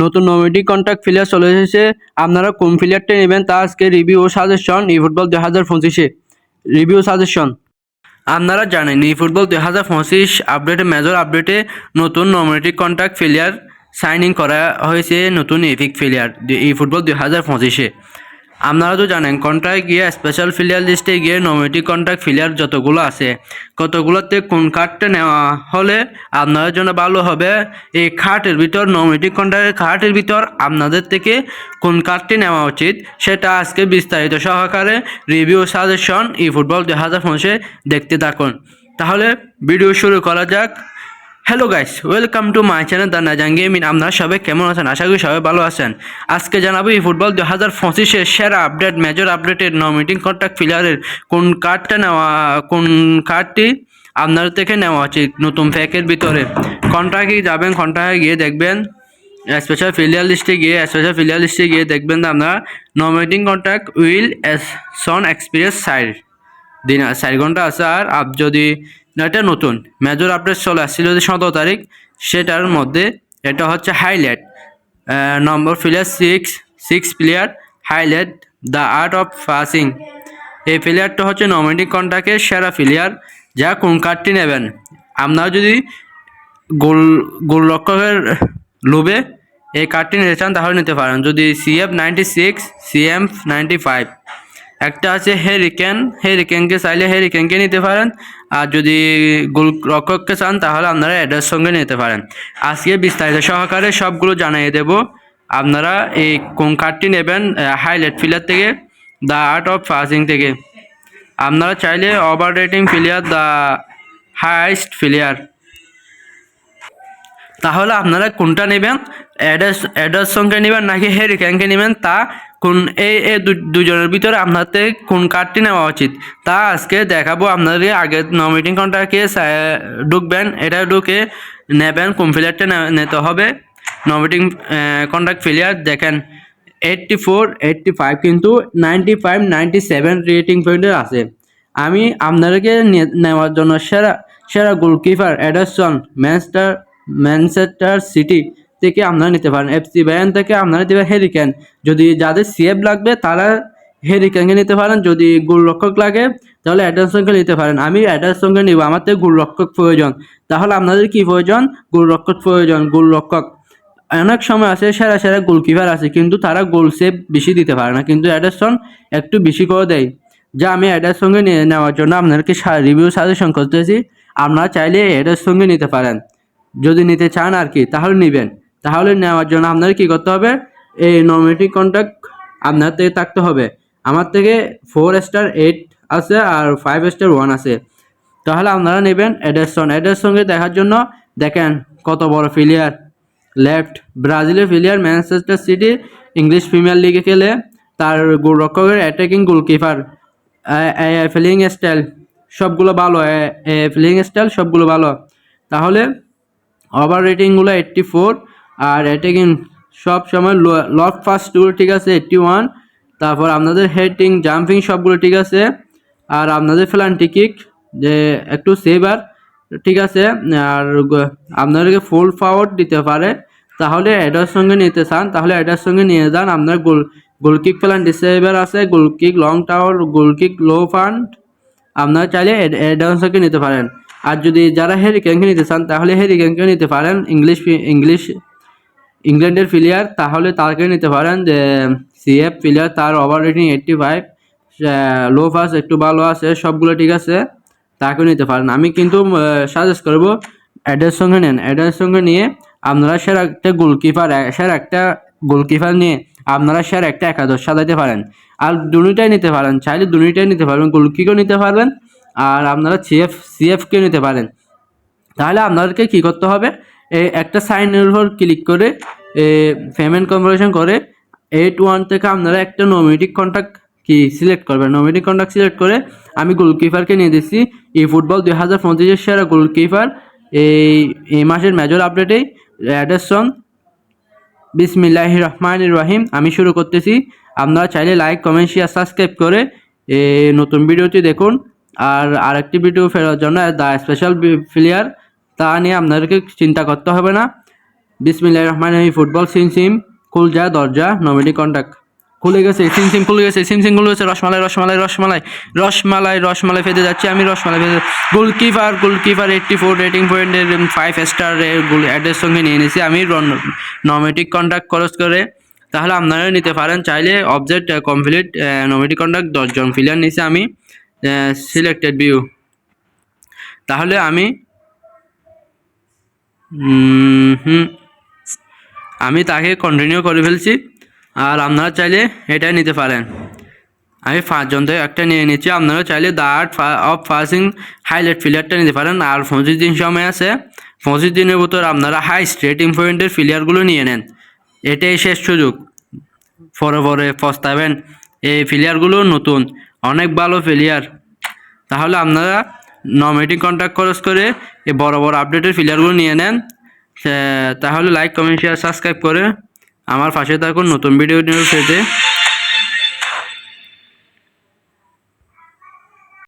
নতুন নমিটি কন্ট্রাক্ট ফিলিয়ার চলে এসেছে। আপনারা কোন ফিলিয়ারটা নেবেন তা আজকে রিভিউ ও সাজেশন ই ফুটবল দুই হাজার পঁচিশে। রিভিউ সাজেশন আপনারা জানেন ই ফুটবল দুই হাজার পঁচিশ আপডেটে মেজর আপডেটে নতুন নমিনেটিক কন্ট্রাক্ট ফিলিয়ার সাইনিং করা হয়েছে, নতুন এপিক ফিলিয়ার ই ফুটবল দুই হাজার পঁচিশে। আপনারা তো জানেন কন্ট্রাক্ট গিয়ে স্পেশাল ফিলিয়ার লিস্টে গিয়ে নমিনেটিক কন্ট্রাক্ট ফিলিয়ার যতগুলো আছে, কতগুলোতে কোন কার্ডটা নেওয়া হলে আপনাদের জন্য ভালো হবে? এই খাটের ভিতর নমিনেটিক কন্ট্রাক্টের খাটের ভিতর আপনাদের থেকে কোন কার্ডটি নেওয়া উচিত, সেটা আজকে বিস্তারিত সহকারে রিভিউ সাজেশন ই ফুটবল দু হাজার দেখতে থাকুন। তাহলে ভিডিও শুরু করা যাক। Hello guys welcome to my channel the নাজাং gaming আপনারা সবাই কেমন আছেন? আশা করি সবাই ভালো আছেন। আজকে জানাব এই ফুটবল দু হাজার পঁচিশের সেরা আপডেট মেজর আপডেটের নমিটিং কন্ট্রাক্ট প্লেয়ারের কোন কার্ডটা নেওয়া, কোন কার্ডটি আপনার থেকে নেওয়া উচিত নতুন প্যাকের ভিতরে। কন্ট্রাক্টে যাবেন কন্ট্রাক্টে গিয়ে দেখবেন স্পেশাল ফিলিয়ার লিস্টে গিয়ে স্পেশাল ফিলিয়ার লিস্টে গিয়ে দেখবেন আপনারা নমিটিং কন্ট্রাক্ট উইল এস সন এক্সপিরিয়েন্স সাইড দিন, চার ঘণ্টা আছে আর আপ যদি এটা নতুন। মেজর আপডেট চলে আসছিল যে সতেরো তারিখ, সেটার মধ্যে এটা হচ্ছে highlight number player six six player highlight the art of passing এই প্লেয়ারটা হচ্ছে নমিনি কন্ট্রাক্টের সেরা প্লেয়ার যা কোন কার্ডটি নেবেন। আপনারা যদি গোল, গোলরক্ষকের লোভে এই কার্ডটি নিতে চান, তাহলে নিতে পারেন। যদি CF ninety six CM ninety five একটা আছে হেরিকেন হেরিকেনকে চাইলে হেরিকেনকে নিতে পারেন। আর যদি গোলরক্ষককে চান, তাহলে আপনারা অ্যাড্রেস সঙ্গে নিতে পারেন। আজকে বিস্তারিত সহকারে সবগুলো জানিয়ে দেব। আপনারা এই কোন কার্ডটি নেবেন হাইলাইট ফিলার থেকে দ্য আর্ট অফ পাসিং থেকে। আপনারা চাইলে over rating player the highest player তাহলে আপনারা কোনটা নেবেন? অ্যাড্রেস অ্যাড্রেস সঙ্গে নেবেন নাকি হেরি ক্যাঙ্কে নেবেন? তা কোন এই এই দুজনের ভিতরে আপনাদের কোন কার্ডটি নেওয়া উচিত? তা আজকে দেখাবো আপনাদের আগে নমিটিং কন্ট্রাক্টে ঢুকবেন, এটা ঢুকে নেবেন, কোন প্লেয়ারটা নিতে হবে। নমিটিং কন্ট্রাক্ট প্লেয়ার দেখেন, এইটটি ফোর, এইটটি ফাইভ কিন্তু ninety five, ninety seven rating পয়েন্টের আছে। আমি আপনাদেরকে নেওয়ার জন্য সেরা সেরা গোলকিপার অ্যাডারসন ম্যানস্টার ম্যানচেস্টার সিটি থেকে আপনারা নিতে পারেন। এফসি ব্যান থেকে আপনারা নিতে পারেন হেরিকেন যদি যাদের সিএফ লাগবে, তারা হেরিকেনকে নিতে পারেন। যদি গোলরক্ষক লাগে, তাহলে অ্যাডারসনকে নিতে পারেন। আমি অ্যাডারসনকে নিব, আমার তো গোলরক্ষক প্রয়োজন। তাহলে আপনাদের কি প্রয়োজন? গোলরক্ষক প্রয়োজন, গোলরক্ষক। অনেক সময় আছে, সেরা সেরা গোলকিপার আছে, কিন্তু তারা গোল সেভ বেশি দিতে পারে না। কিন্তু অ্যাডারসন একটু বেশি করে দেয়। যা আমি এটার সঙ্গে নিয়ে নেওয়ার জন্য আপনাদেরকে রিভিউ সাজেশন করতেছি। আপনারা চাইলে এটার সঙ্গে নিতে পারেন। যদি নিতে চান আর কি, তাহলে নেবেন। তাহলে নেওয়ার জন্য আপনাদের কি করতে হবে? এই নমিনেটিং কন্ট্যাক্ট আপনার থেকে থাকতে হবে। আমার থেকে ফোর স্টার এইট আছে আর ফাইভ স্টার ওয়ান আছে। তাহলে আপনারা নেবেন এডারসন এডার সঙ্গে দেখার জন্য দেখেন কত বড় প্লেয়ার লেফট ব্রাজিলের player Manchester City English Premier লিগে খেলে তার গোলরক্ষকের অ্যাটাকিং গোলকিপার ফিলিং স্টাইল সবগুলো ভালো। ফিলিং স্টাইল সবগুলো ভালো। তাহলে ওভার রেটিংগুলো এইট্টি ফোর আর অ্যাটাকিং সব সময় ফার্স্ট টুল ঠিক আছে এইট্টি ওয়ান তারপর আপনাদের হেডিং জাম্পিং সবগুলো ঠিক আছে। আর আপনাদের ফ্লান্টি কিক যে একটু সেভার ঠিক আছে, আর আপনাদেরকে ফুল পাওয়ার দিতে পারে। তাহলে এটার সঙ্গে নিতে চান, তাহলে এটার সঙ্গে নিয়ে যান। আপনার goal goal kick plan disable আছে goal kick long tower goal kick low fund আপনারা চাইলে অ্যাডভান্সকে নিতে পারেন। আর যদি যারা হেরি ক্যাঙ্কে নিতে চান, তাহলে হেরি ক্যাঙ্কে নিতে পারেন। ইংলিশ ইংলিশ ইংল্যান্ডের প্লেয়ার তাহলে তাকে নিতে পারেন। যে সিএফ প্লেয়ার তার over rating eighty five low pass একটু ভালো আছে, সবগুলো ঠিক আছে, তাকেও নিতে পারেন। আমি কিন্তু সাজেস্ট করব অ্যাডের সঙ্গে নেন। অ্যাডের সঙ্গে নিয়ে আপনারা সেরা একটা গোলকিপার সেরা একটা গোলকিপার নিয়ে আপনারা সেরা একটা একাদশ সাজাইতে পারেন। আর দুটাই নিতে পারেন। চাইলে দুটাই নিতে পারবেন। গোলকিকেও নিতে পারবেন। আর আপনারা সিএফ সিএফকেও নিতে পারেন। তাহলে আপনাদেরকে কি করতে হবে? একটা সাইন নির্ভর ক্লিক করে পেমেন্ট কনভার্সন করে এইট ওয়ান থেকে আপনারা একটা নমিনেটিক কন্ট্যাক্ট কি সিলেক্ট করবেন। নমিনেটিক কন্ট্যাক্ট সিলেক্ট করে, আমি গোলকিপারকে নিয়ে দিচ্ছি এই ফুটবল দুই হাজার পঁচিশের সেরা গোলকিপার এই এই মাসের মেজর আপডেটেই অ্যাডারসন বিসমিল্লাহ রহমান রহিম, আমি শুরু করতেছি। আপনারা চাইলে লাইক কমেন্ট শেয়ার সাবস্ক্রাইব করে নতুন ভিডিওটি দেখুন। আর আরেকটি ভিডিও ফেরার জন্য দ্য স্পেশাল প্লেয়ার তা নিয়ে আপনাদেরকে চিন্তা করতে হবে না। বিসমিল্লাহির রহমানির রহিম। ফুটবল সিম সিম কুলজা দরজা, নমিনি কন্ট্যাক্ট খুলে গেছে, সিম সিম, খুলে গেছে, সিম সিম, খুলে গেছে, রসমালাই রসমালাই রসমালাই রসমালাই রসমালাই ফেতে যাচ্ছি আমি, rasmalai ফেতে goalkeeper goalkeeper eighty four rating পয়েন্টের ফাইভ স্টার গোল অ্যাডের সঙ্গে নিয়ে নিয়েছি আমি নমেটিক কন্ট্যাক্ট খরচ করে। তাহলে আপনারা নিতে পারেন, চাইলে অবজেক্ট কমপ্লিট নমেটিক কন্ট্যাক্ট দশজন ফিলিয়ার নিয়েছি আমি। সিলেক্টেড ভিউ তাহলে আমি হুম, আমি তাকে কন্টিনিউ করে ফেলছি, আর আপনারা চাইলে এটাই নিতে পারেন। আমি পাঁচজন থেকে একটা নিয়ে নিচ্ছি, আপনারা চাইলে the art of passing highlight প্লেয়ারটা নিতে পারেন। আর পঁচিশ দিন সময় আছে, পঁচিশ দিনের ভিতর আপনারা হাই রেটিং পয়েন্টের প্লেয়ারগুলো নিয়ে নেন। এটাই শেষ সুযোগ। পরে পরে পস্তাবেন। এই প্লেয়ারগুলো নতুন। অনেক ভালো প্লেয়ার তাহলে আপনারা নমিটি কন্ট্যাক্ট খরচ করে এই বড় বড় আপডেটের প্লেয়ারগুলো নিয়ে নেন। তাহলে লাইক কমেন্ট শেয়ার সাবস্ক্রাইব করে আমার পাশে থাকুন নতুন ভিডিও নিউজ পেতে।